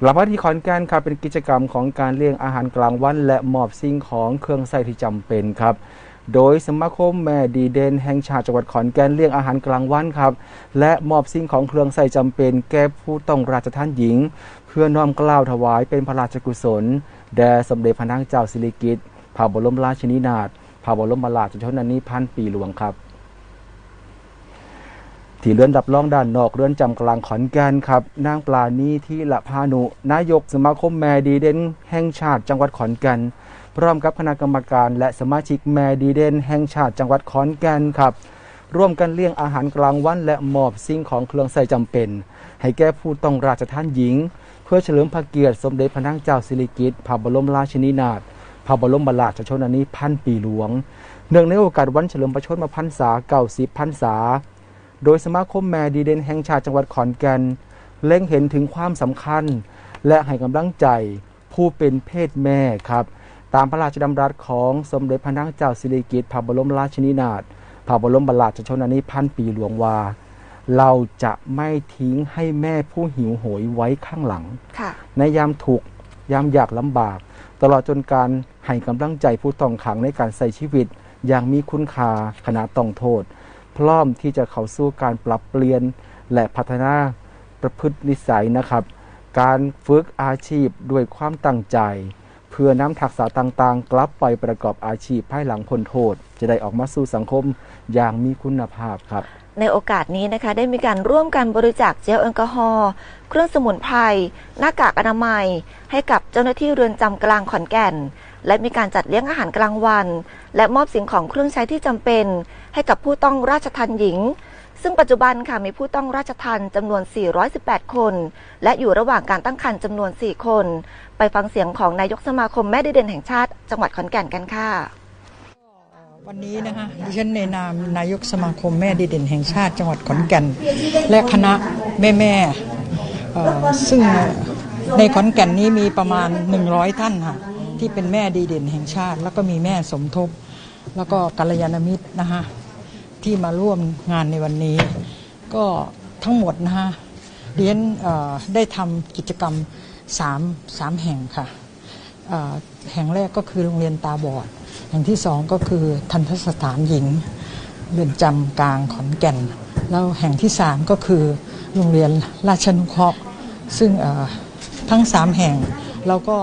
กลับมาที่ขอนแก่นครับเป็นกิจกรรมของการเลี้ยงอาหารกลางวัน และมอบสิ่งของเครื่องใช้ที่จำเป็นครับ โดยสมาคมแม่ดีเด่นแห่งชาติจังหวัดขอนแก่นเลี้ยงอาหารกลางวันครับ และมอบสิ่งของเครื่องใช้จำเป็น แก่ผู้ต้องราชทานหญิง เพื่อน้อมกล้าวถวายเป็นพระราชกุศล แด่สมเด็จพระนางเจ้าสิริกิติ์พระบรมราชินีนาถพระบรมราชชนนีพันปีหลวงครับ ที่เรือนรับรองด้านนอกเรือนจำกลางขอนแก่นครับ นางปลาณีที่ละพานุ นายกสมาคมแม่ดีเด่นแห่งชาติจังหวัดขอนแก่นพร้อมกับคณะกรรมการและสมาชิกแม่ดีเด่นแห่งชาติจังหวัดขอนแก่นครับ ร่วมกันเลี้ยงอาหารกลางวันและมอบสิ่งของเครื่องใช้จำเป็น ให้แก่ผู้ต้องราชทานหญิง เพื่อเฉลิมพระเกียรติสมเด็จพระนางเจ้าสิริกิติ์พระบรมราชินีนาถพระบรมบราชชนนีพันปีหลวง เนื่องในโอกาสวันเฉลิมพระชนมพรรษาเก้าสิบพรรษา โดยสมาคมแม่ดีเด่นแห่งชาติจังหวัดขอนแก่นเล็งเห็นถึงความสำคัญ และให้กำลังใจผู้เป็นเพศแม่ครับ ตามพระราชดำรัสของสมเด็จพระนางเจ้าสิริกิติ์พระบรมราชินีนาถพระบรมราชชนนีพันปีหลวงว่าเราจะไม่ทิ้งให้แม่ผู้หิวโหยไว้ข้างหลังค่ะในยามถูกข์ยามอยากลำบาก ตลอดจนการให้กำลังใจผู้ต้องขังในการใส่ชีวิต อย่างมีคุณค่าขณะต้องโทษ พร้อมที่จะเข้าสู่การปรับเปลี่ยนและพัฒนาประพฤตินิสัยนะครับ การฝึกอาชีพด้วยความตั้งใจ เพื่อนำทักษะต่างๆ กลับไปประกอบอาชีพภายหลังพ้นโทษ จะได้ออกมาสู่สังคมอย่างมีคุณภาพครับในโอกาสนี้นะคะได้มีการร่วมกันบริจาคเจลแอลกอฮอล์เครื่องสมุนไพรหน้ากากอนามัย ให้กับเจ้าหน้าที่เรือนจำกลางขอนแก่น และมีการจัดเลี้ยงอาหารกลางวัน และมอบสิ่งของเครื่องใช้ที่จำเป็น ให้กับผู้ต้องราชทันหญิง ซึ่งปัจจุบันค่ะมีผู้ต้องราชทันจำนวน 418 คน และอยู่ระหว่างการตั้งครรภ์จำนวน 4 คน ไปฟังเสียงของนายกสมาคมแม่ดีเด่นแห่งชาติ จังหวัดขอนแก่นกันค่ะวันนี้นะคะดิฉันในนามนายกสมาคมแม่ดีเด่นแห่งชาติจังหวัดขอนแก่น และคณะแม่แม่ซึ่งในขอนแก่นนี้มีประมาณ 100 ท่านค่ะ ที่เป็นแม่ดีเด่นแห่งชาติ แล้วก็มีแม่สมทบ แล้วก็กัลยาณมิตรนะคะที่มาร่วมงานในวันนี้ ก็ทั้งหมดนะคะเรียนได้ทำกิจกรรมสามสามแห่งค่ะแห่งแรกก็คือโรงเรียนตาบอด แห่งที่สองก็คือทันทสถานหญิงเรือนจำกลางขอนแก่น แล้วแห่งที่สามก็คือโรงเรียนราชนุเคราะห์ซึ่งทั้งสามแห่งเราก็